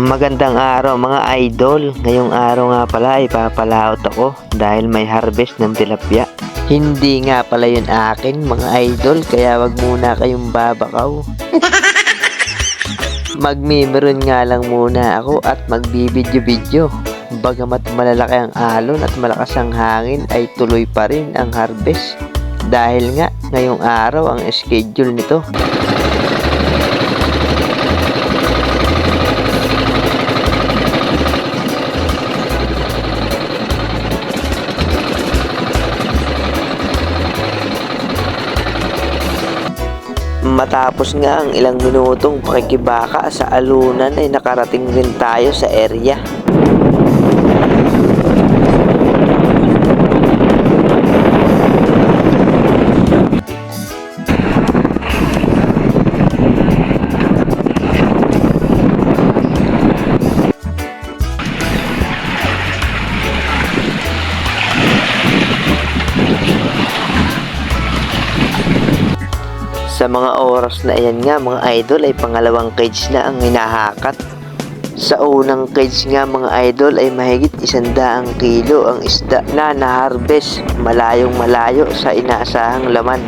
Magandang araw mga idol. Ngayong araw nga pala ay papalaot ako dahil may harvest ng tilapia. Hindi nga pala yun akin mga idol kaya wag muna kayong babakaw. Magmimiron nga lang muna ako at magbibidyo-video. Bagamat malalaki ang alon at malakas ang hangin ay tuloy pa rin ang harvest. Dahil nga ngayong araw ang schedule nito. Matapos nga ang ilang minutong pakikibaka sa alunan ay nakarating rin tayo sa area. Sa mga oras na iyan nga mga idol ay pangalawang cage na ang hinahakat. Sa unang cage nga mga idol ay mahigit isandaang kilo ang isda na na-harvest malayong malayo sa inaasahang laman.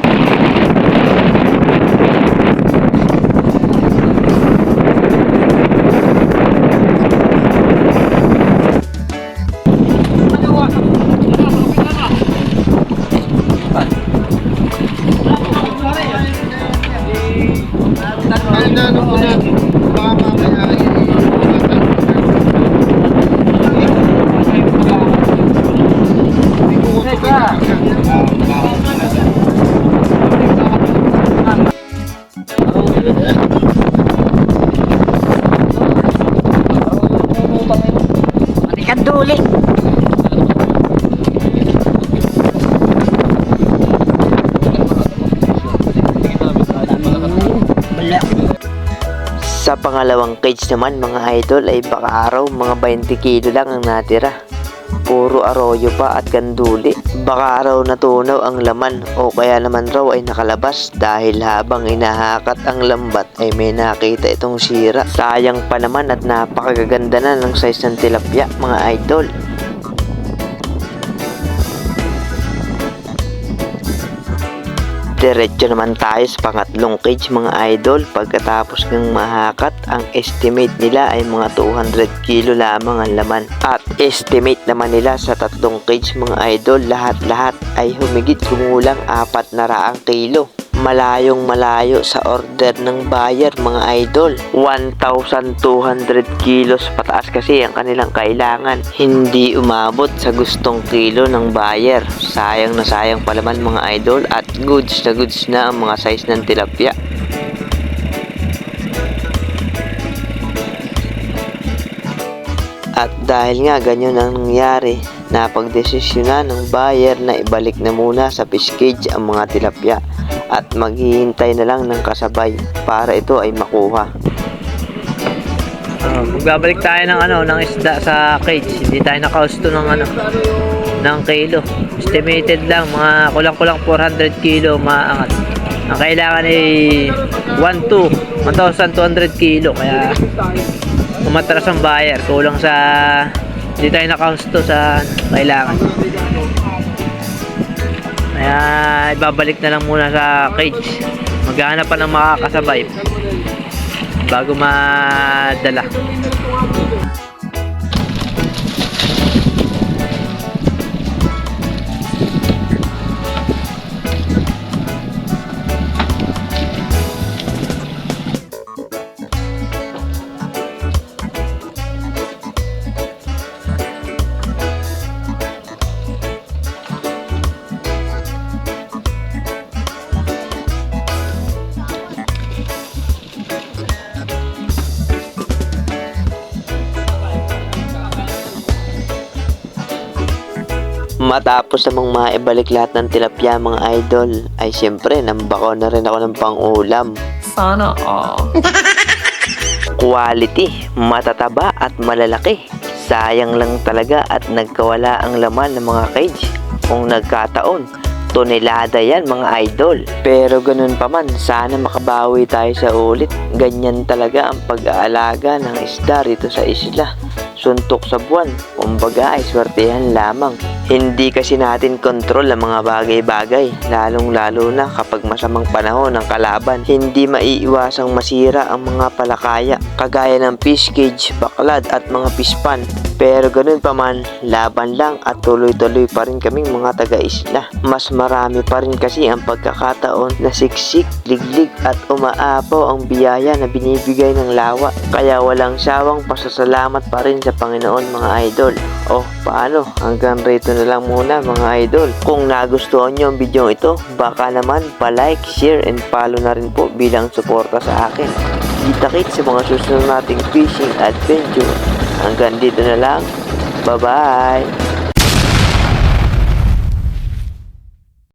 Kaduli. Sa pangalawang cage naman mga idol ay baka araw mga 20 kilo lang ang natira. Puro arroyo pa at ganduli. Baka araw natunaw ang laman o kaya naman raw ay nakalabas dahil habang inahakat ang lambat ay may nakita itong sira. Sayang pa naman at napakaganda na ng size ng tilapia mga idol. Diretso naman tayo sa pangatlong cage mga idol. Pagkatapos ng mahakat ang estimate nila ay mga 200 kilo lamang ang laman. At estimate naman nila sa tatlong cage mga idol lahat-lahat ay humigit kumulang 4 na raang kilo malayong malayo sa order ng buyer mga idol. 1,200 kilos pataas kasi ang kanilang kailangan. Hindi umabot sa gustong kilo ng buyer. Sayang na sayang pa naman mga idol at goods na goods na ang mga size ng tilapia. At dahil nga ganyan ang nangyari, napagdesisyonan ng buyer na ibalik na muna sa fish cage ang mga tilapia at maghihintay na lang ng kasabay para ito ay makuha. Uh, magbabalik tayo ng ano ng isda sa cage. Hindi tayo nakausto ng ano ng kilo. Estimated lang mga kulang-kulang 400 kilo maangat. Ang kailangan ay 1,2 1,200 kilo kaya umatras ang buyer kulang sa hindi tayo nakausto sa kailangan. Kaya ibabalik na lang muna sa cage. Maghahanap pa ng makakasabay bago madala. Matapos namang maibalik lahat ng tilapia mga idol, ay siyempre nambako na rin ako ng pang-ulam. Sana all. Quality, matataba at malalaki. Sayang lang talaga at nagkawala ang laman ng mga cage. Kung nagkataon, tonelada yan mga idol. Pero ganun pa man, sana makabawi tayo sa ulit. Ganyan talaga ang pag-aalaga ng isda rito sa isla. Suntok sa buwan, kumbaga ay swertehan lamang. Hindi kasi natin kontrol ang mga bagay-bagay, lalong-lalo na kapag masamang panahon ng kalaban. Hindi maiiwasang masira ang mga palakaya, kagaya ng fish cage, baklad at mga fish pan. Pero ganun pa man, laban lang at tuloy-tuloy pa rin kaming mga taga-isla. Mas marami pa rin kasi ang pagkakataon na siksik, liglig at umaapaw ang biyaya na binibigay ng lawa. Kaya walang sawang pasasalamat pa rin sa Panginoon mga idol. Oh, paano? Hanggang rito na lang muna mga idol. Kung nagustuhan nyo ang video ito, baka naman pa-like, share, and follow na rin po bilang suporta sa akin. Kita-kit sa mga susunod nating fishing adventure. Hanggang dito na lang. Bye-bye!